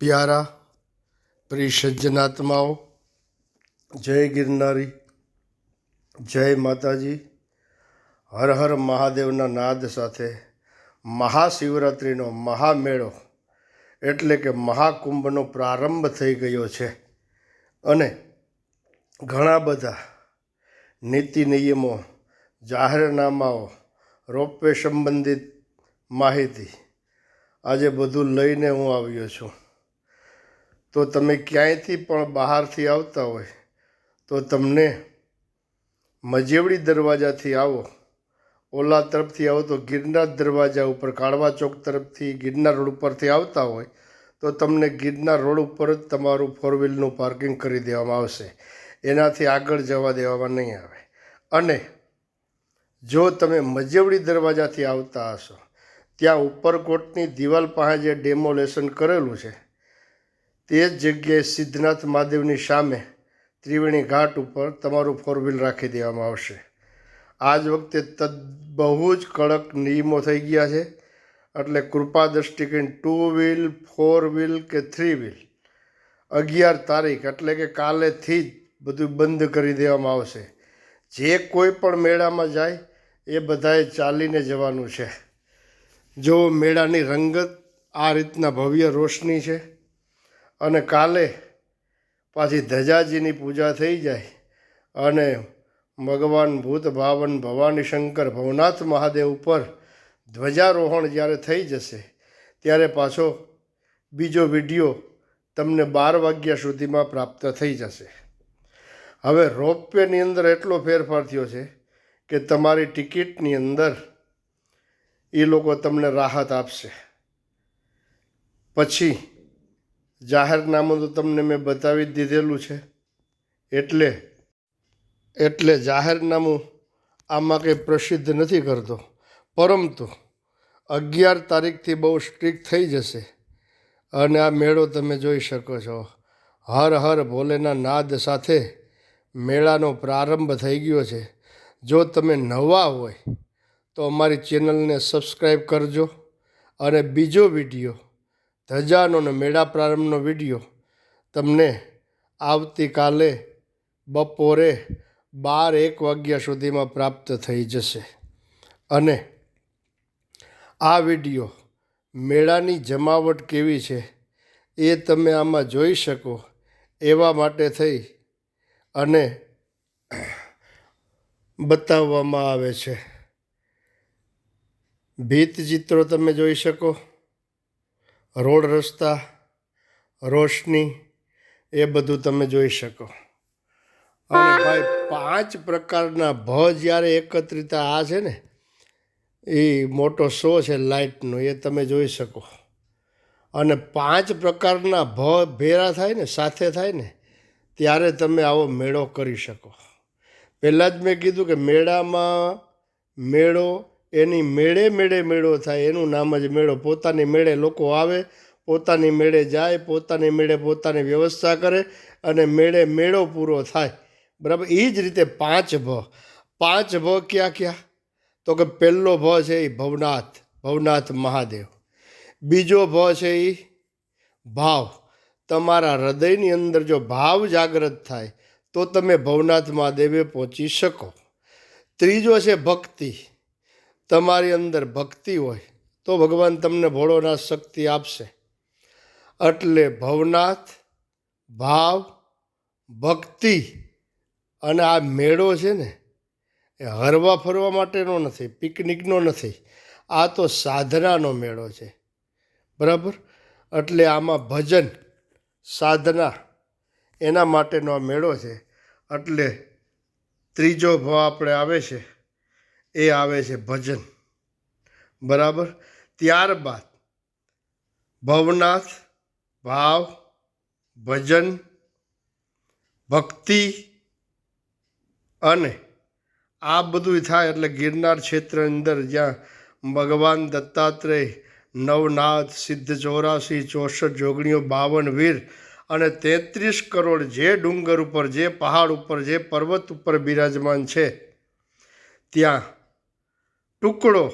પ્યારા પ્રિય સજ્જનાત્માઓ જય ગિરનારી, જય માતાજી, હર હર મહાદેવના નાદ સાથે મહાશિવરાત્રિનો મહામેળો એટલે કે મહાકુંભનો પ્રારંભ થઈ ગયો છે. અને ઘણા બધા નીતિ નિયમો, જાહેરનામાઓ, રોપવે સંબંધિત માહિતી આજે બધું લઈને હું આવ્યો છું. તો તમે ક્યાંયથી પણ બહારથી આવતા હોય, તો તમને મજેવડી દરવાજાથી આવો. ઓલા તરફથી આવો તો ગિરનાર દરવાજા ઉપર, કાળવા ચોક તરફથી ગિરનાર રોડ ઉપરથી આવતા હોય, તો તમને ગિરનાર રોડ ઉપર જ તમારું ફોર વ્હીલનું પાર્કિંગ કરી દેવામાં આવશે. એનાથી આગળ જવા દેવામાં નહીં આવે. અને જો તમે મજેવડી દરવાજાથી આવતા હશો, ત્યાં ઉપરકોટની દિવાલ પાસે જે ડેમોલેશન કરેલું છે તે જ જગ્યાએ સિદ્ધનાથ મહાદેવની સામે ત્રિવેણી ઘાટ ઉપર તમારું ફોર વ્હીલ રાખી દેવામાં આવશે. આ જ વખતે તદ બહુ જ કડક નિયમો થઈ ગયા છે. એટલે કૃપા દ્રષ્ટિ કરીને ટુ વ્હીલ ફોર વ્હીલ કે થ્રી વ્હીલ અગિયાર તારીખ એટલે કે કાલેથી જ બધું બંધ કરી દેવામાં આવશે. જે કોઈ પણ મેળામાં જાય, એ બધાએ ચાલીને જવાનું છે. જો મેળાની રંગત આ રીતના ભવ્ય રોશની છે અને કાલે પાછી ધજાજીની પૂજા થઈ જાય અને ભગવાન ભૂત ભાવન ભવાની શંકર ભવનાથ મહાદેવ ઉપર ધ્વજારોહણ જ્યારે થઈ જશે, ત્યારે પાછો બીજો વીડિયો તમને બાર વાગ્યા સુધીમાં પ્રાપ્ત થઈ જશે. હવે રોપવેની અંદર એટલો ફેરફાર થયો છે કે તમારી ટિકિટની અંદર એ લોકો તમને રાહત આપશે. પછી જાહેરનામું તો તમને મેં બતાવી જ દીધેલું છે. એટલે એટલે જાહેરનામું આમાં કંઈ પ્રસિદ્ધ નથી કરતો. પરંતુ અગિયાર તારીખથી બહુ સ્ટ્રિક્ટ થઈ જશે. અને આ મેળો તમે જોઈ શકો છો. હર હર ભોલેના નાદ સાથે મેળાનો પ્રારંભ થઈ ગયો છે. જો તમે નવા હોય, તો અમારી ચેનલને સબસ્ક્રાઈબ કરજો. અને બીજો વીડિયો ધજાનો અને મેળા પ્રારંભનો વીડિયો તમને આવતીકાલે બપોરે બાર એક વાગ્યા સુધીમાં પ્રાપ્ત થઈ જશે. અને આ વીડિયો મેળાની જમાવટ કેવી છે એ તમે આમાં જોઈ શકો એવા માટે થઈ અને બતાવવામાં આવે છે. ભીત ચિત્રો તમે જોઈ શકો. રોડ રસ્તા રોશની એ બધું તમે જોઈ શકો. અને ભાઈ પાંચ પ્રકારના ભ જ્યારે એકત્રિત આ છે ને એ મોટો શો છે લાઇટનો એ તમે જોઈ શકો. અને પાંચ પ્રકારના ભ ભેરા થાય ને સાથે થાય ને ત્યારે તમે આવો મેળો કરી શકો. પહેલાં જ મેં કીધું કે મેળામાં મેળો એની મેળે મેળે મેળો થાય, એનું નામ જ મેળો. પોતાની મેળે લોકો આવે, પોતાની મેળે જાય, પોતાની મેળે પોતાની વ્યવસ્થા કરે અને મેળે મેળો પૂરો થાય. બરાબર? એ જ રીતે પાંચ ભ. પાંચ ભ ક્યાં ક્યાં? તો કે પહેલો ભ છે એ ભવનાથ ભવનાથ મહાદેવ. બીજો ભ છે એ ભાવ. તમારા હૃદયની અંદર જો ભાવ જાગૃત થાય, તો તમે ભવનાથ મહાદેવે પહોંચી શકો. ત્રીજો છે ભક્તિ. તમારી અંદર ભક્તિ હોય, તો ભગવાન તમને ભોળોનાથ શક્તિ આપશે. એટલે ભવનાથ, ભાવ, ભક્તિ અને આ મેળો છે ને, એ હરવા ફરવા માટેનો નથી, પિકનિકનો નથી, આ તો સાધનાનો મેળો છે. બરાબર? એટલે આમાં ભજન, સાધના, એના માટેનો આ મેળો છે. એટલે ત્રીજો ભાવ આપણે આવે છે એ આવે છે ભજન. બરાબર? ત્યારબાદ ભવનાથ, ભાવ, ભજન, ભક્તિ અને આ બધું થાય એટલે ગિરનાર ક્ષેત્ર અંદર જ્યાં ભગવાન દત્તાત્રેય, નવનાથ, સિદ્ધ ચોરાસી, ચોસઠ જોગણીઓ, બાવન વીર અને તેત્રીસ કરોડ જે ડુંગર ઉપર, જે પહાડ ઉપર, જે પર્વત ઉપર બિરાજમાન છે, ત્યાં ટુકડો,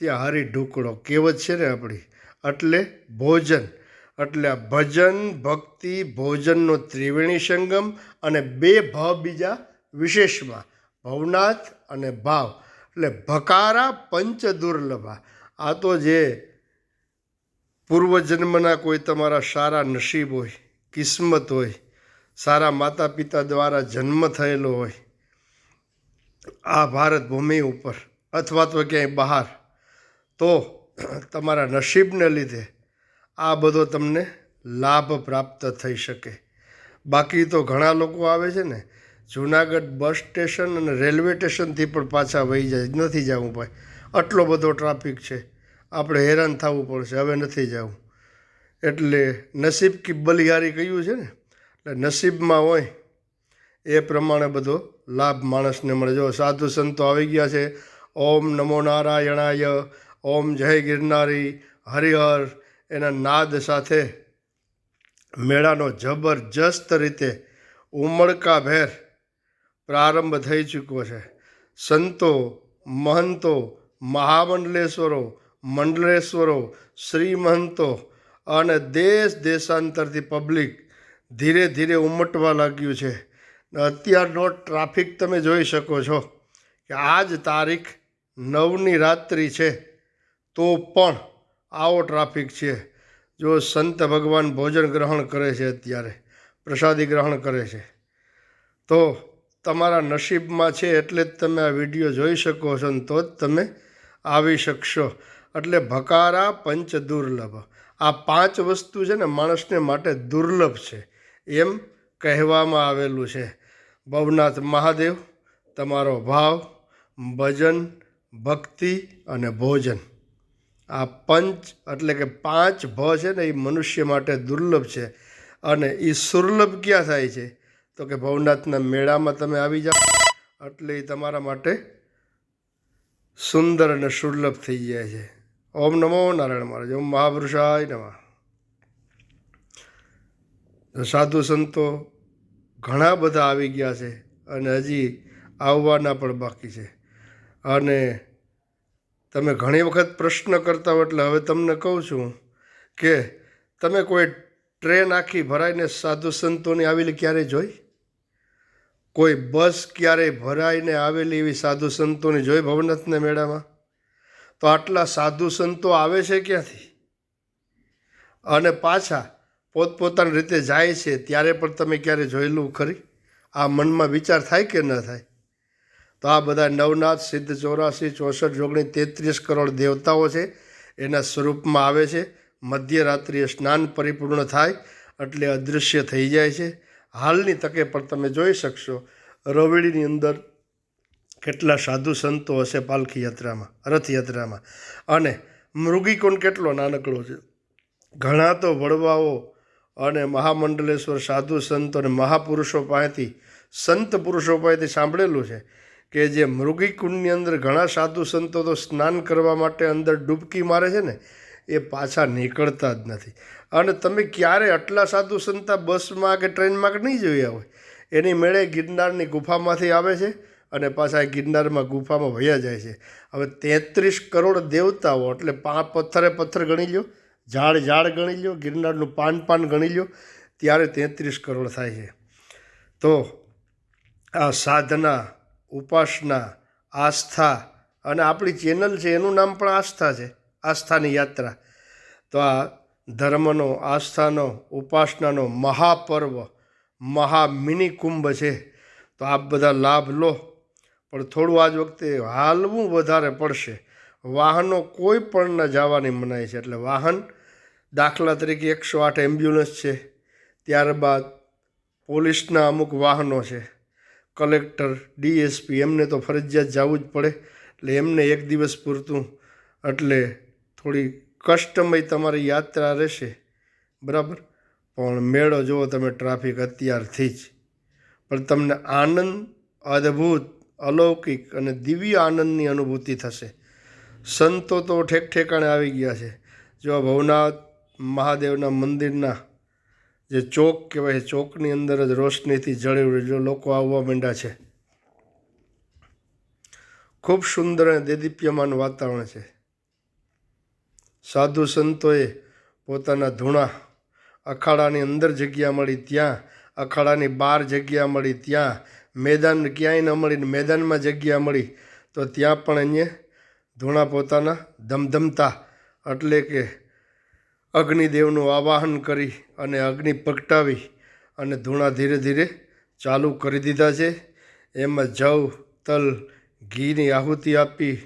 ત્યાં હરી ઢુકડો કહેવત છે ને આપણી, એટલે ભોજન, એટલે ભજન, ભક્તિ, ભોજનનો ત્રિવેણી સંગમ અને બે ભાવ બીજા વિશેષમાં, ભવનાથ અને ભાવ, એટલે ભકારા પંચ દુર્લભા આ તો જે પૂર્વજન્મના કોઈ તમારા સારા નસીબ હોય, કિસ્મત હોય, સારા માતા પિતા દ્વારા જન્મ થયેલો હોય, આ ભારત ભૂમિ ઉપર અથવા તો ક્યાંય બહાર. તો તમારા નસીબને લીધે આ બધો તમને લાભ પ્રાપ્ત થઈ શકે. બાકી તો ઘણા લોકો આવે છે ને, જુનાગઢ બસ સ્ટેશન અને રેલવે સ્ટેશનથી પણ પાછા વહી જાય, નથી જવું ભાઈ. આટલો બધો ટ્રાફિક છે. આપણે હેરાન થવું પડશે, હવે નથી જવું. એટલે નસીબ કી બલિહારી કહ્યું છે ને, એટલે નસીબમાં હોય એ પ્રમાણે બધો લાભ માણસને મળે. જો સાધુ સંતો આવી ગયા છે ઓમ નમો નારાયણાય, ઓમ જય ગિરનારી, હરિહર. એના નાદ સાથે મેળાનો જબરજસ્ત રીતે ઉમળકાભેર પ્રારંભ થઈ ચૂક્યો છે. સંતો, મહંતો, મહામંડલેશ્વરો, મંડલેશ્વરો શ્રી મહંતો અને દેશ દેશાંતરથી પબ્લિક ધીરે ધીરે ઉમટવા લાગ્યું છે. અત્યારનો ટ્રાફિક તમે જોઈ શકો છો કે આજ તારીખ નવની રાત્રિ છે, તો પણ આવો ટ્રાફિક છે. જો સંત ભગવાન ભોજન ગ્રહણ કરે છે અત્યારે, પ્રસાદી ગ્રહણ કરે છે, તો તમારા નસીબમાં છે એટલે જ તમે આ વીડિયો જોઈ શકો છો ને તો જ તમે આવી શકશો. એટલે ભકારા પંચ દુર્લભ. આ પાંચ વસ્તુ છે ને માણસને માટે દુર્લભ છે. એમ કહેવામાં આવેલું છે. ભવનાથ મહાદેવ, તમારો ભાવ, ભજન ભક્તિ અને ભોજન. આ પંચ એટલે કે પાંચ ભ છે ને એ મનુષ્ય માટે દુર્લભ છે. અને એ સુર્લભ ક્યાં થાય છે? તો કે ભવનાથના મેળામાં તમે આવી જાઓ, એટલે એ તમારા માટે સુંદર અને સુર્લભ થઈ જાય છે. ઓમ નમો નારાયણ મહારાજ, ઓમ મહાપુરુષાય નમઃ. સાધુ સંતો ઘણા બધા આવી ગયા છે અને હજી આવવાના પણ બાકી છે. અને તમે ઘણી વખત પ્રશ્ન કરતા હો એટલે હવે તમને કહું છું કે તમે કોઈ ટ્રેન આખી ભરાઈને સાધુ સંતોની આવેલી ક્યારે જોઈ? કોઈ બસ ક્યારેય ભરાઈને આવેલી એવી સાધુ સંતોની જોઈ ભવનાથને મેળામાં? તો આટલા સાધુ સંતો આવે છે ક્યાંથી? અને પાછા પોતપોતાની રીતે જાય છે, ત્યારે પણ તમે ક્યારે જોયેલું ખરી? આ મનમાં વિચાર થાય કે ન થાય? તો આ બધા નવનાથ, સિદ્ધ ચોરાસી, ચોસઠ, જોગણી, તેત્રીસ કરોડ દેવતાઓ છે. એના સ્વરૂપમાં આવે છે. મધ્યરાત્રિએ સ્નાન પરિપૂર્ણ થાય એટલે અદૃશ્ય થઈ જાય છે. હાલની તકે પણ તમે જોઈ શકશો રવેડીની અંદર કેટલા સાધુ સંતો હશે પાલખી યાત્રામાં રથયાત્રામાં. અને મૃગીકોણ કેટલો નાનકડો છે. ઘણા તો વડવાઓ અને મહામંડલેશ્વર સાધુ સંતો અને મહાપુરુષો પાસેથી, સંત પુરુષો પાસેથી સાંભળેલું છે. કે જે મૃગીકુંડની અંદર ઘણા સાધુ સંતો તો સ્નાન કરવા માટે અંદર ડૂબકી મારે છે ને, એ પાછા નીકળતા જ નથી. અને તમે ક્યારે આટલા સાધુ સંતા બસમાં કે ટ્રેનમાં કે નહીં જોયા હોય? એની મેળે ગિરનારની ગુફામાંથી આવે છે અને પાછા ગિરનારમાં ગુફામાં વયા જાય છે. હવે તેત્રીસ કરોડ દેવતાઓ, એટલે પા પથ્થરે પથ્થર ગણી લો ઝાડ ઝાડ ગણી લો ગિરનારનું પાન પાન ગણી લો ત્યારે તેત્રીસ કરોડ થાય છે. તો આ સાધના ઉપાસના, આસ્થા અને આપણી ચેનલ છે, એનું નામ પણ આસ્થા છે, આસ્થાની યાત્રા. તો આ ધર્મનો, આસ્થાનો, ઉપાસનાનો મહાપર્વ, મહા મિની કુંભ છે. તો આપ બધા લાભ લો, પણ થોડું આજ વખતે હાલવું વધારે પડશે. વાહનો કોઈ પણ ન જવાની મનાય છે, એટલે વાહન દાખલા તરીકે એકસો આઠ એમ્બ્યુલન્સ છે, ત્યારબાદ પોલીસના અમુક વાહનો છે. કલેક્ટર ડીએસપી, એમને તો ફરજિયાત જવું જ પડે. એટલે એમને એક દિવસ પૂરતું. એટલે થોડી કષ્ટમય તમારી યાત્રા રહેશે. બરાબર? પણ મેળો જુઓ તમે, ટ્રાફિક અત્યારથી જ. પણ તમને આનંદ, અદ્ભુત, અલૌકિક અને દિવ્ય આનંદની અનુભૂતિ થશે. સંતો તો ઠેક ઠેકાણે આવી ગયા છે. જો ભવનાથ મહાદેવના મંદિરના જે ચોક કહેવાય, ચોકની અંદર જ રોશનીથી જળી લોકો આવવા માંડ્યા છે. ખૂબ સુંદર અને દેદીપ્યમાન વાતાવરણ છે. સાધુ સંતોએ પોતાના ધૂણા અખાડાની અંદર જગ્યા મળી ત્યાં, અખાડાની બહાર જગ્યા મળી ત્યાં, મેદાન ક્યાંય ન મળી, મેદાનમાં જગ્યા મળી, તો ત્યાં પણ અહીંયા ધૂણા પોતાના ધમધમતા, એટલે કે અગ્નિદેવનું આવાહન કરી અને અગ્નિ પ્રગટાવી અને ધૂણા ધીરે ધીરે ચાલુ કરી દીધા છે. એમાં જવ, તલ, ઘીની આહુતિ આપી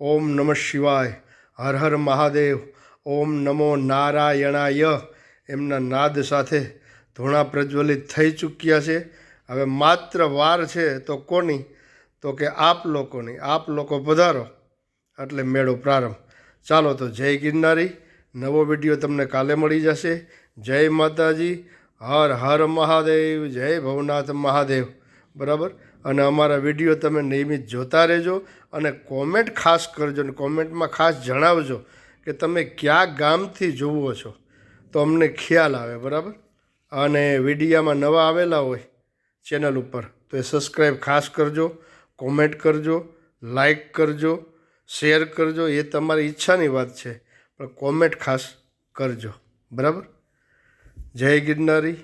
ઓમ નમઃ શિવાય, હર હર મહાદેવ, ઓમ નમો નારાયણાય. એમના નાદ સાથે ધૂણા પ્રજ્વલિત થઈ ચૂક્યા છે. હવે માત્ર વાર છે તો કોની? તો કે આપ લોકોની. આપ લોકો પધારો. એટલે મેળો પ્રારંભ. ચાલો તો જય ગિરનારી. નવો વીડિયો તમને કાલે મળી જશે. જય માતાજી. હર હર મહાદેવ. જય ભવનાથ મહાદેવ. બરાબર? અને અમારા વીડિયો તમે નિયમિત જોતા રહેજો અને કોમેન્ટ ખાસ કરજો અને કોમેન્ટમાં ખાસ જણાવજો કે તમે કયા ગામથી જુઓ છો. તો અમને ખ્યાલ આવે, બરાબર? અને વિડીયામાં નવા આવેલા હોય ચેનલ ઉપર, તો એ સબસ્ક્રાઈબ ખાસ કરજો, કોમેન્ટ કરજો લાઈક કરજો, શેર કરજો. એ તમારી ઈચ્છાની વાત છે. પણ કોમેન્ટ ખાસ કરજો. બરાબર? જય ગિરનારી,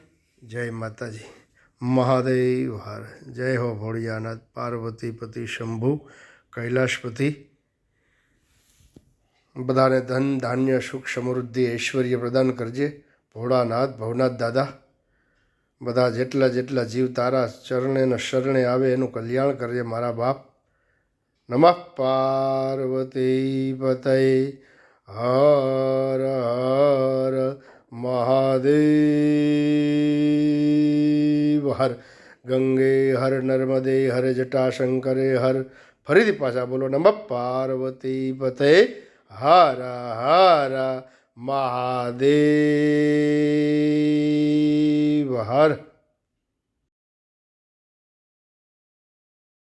જય માતાજી. મહાદેવ હર. જય હો ભોળિયાનાથ પાર્વતી પતિ શંભુ, કૈલાશપતિ. બધાને ધન, ધાન્ય, સુખ, સમૃદ્ધિ, ઐશ્વર્ય પ્રદાન કરજે. ભોળાનાથ, ભવનાથ દાદા. બધા જેટલા જેટલા જીવ તારા ચરણે ને શરણે આવે એનું કલ્યાણ કરજે મારા બાપ. નમઃ પાર્વતી પતય હર હર મહાદેવ. હર ગંગે, હર નર્મદે, હર જટાશંકરે, હર ફરીથી પાછા બોલો નમ પાર્વતી પતે. હર હર મહાદેવ. હર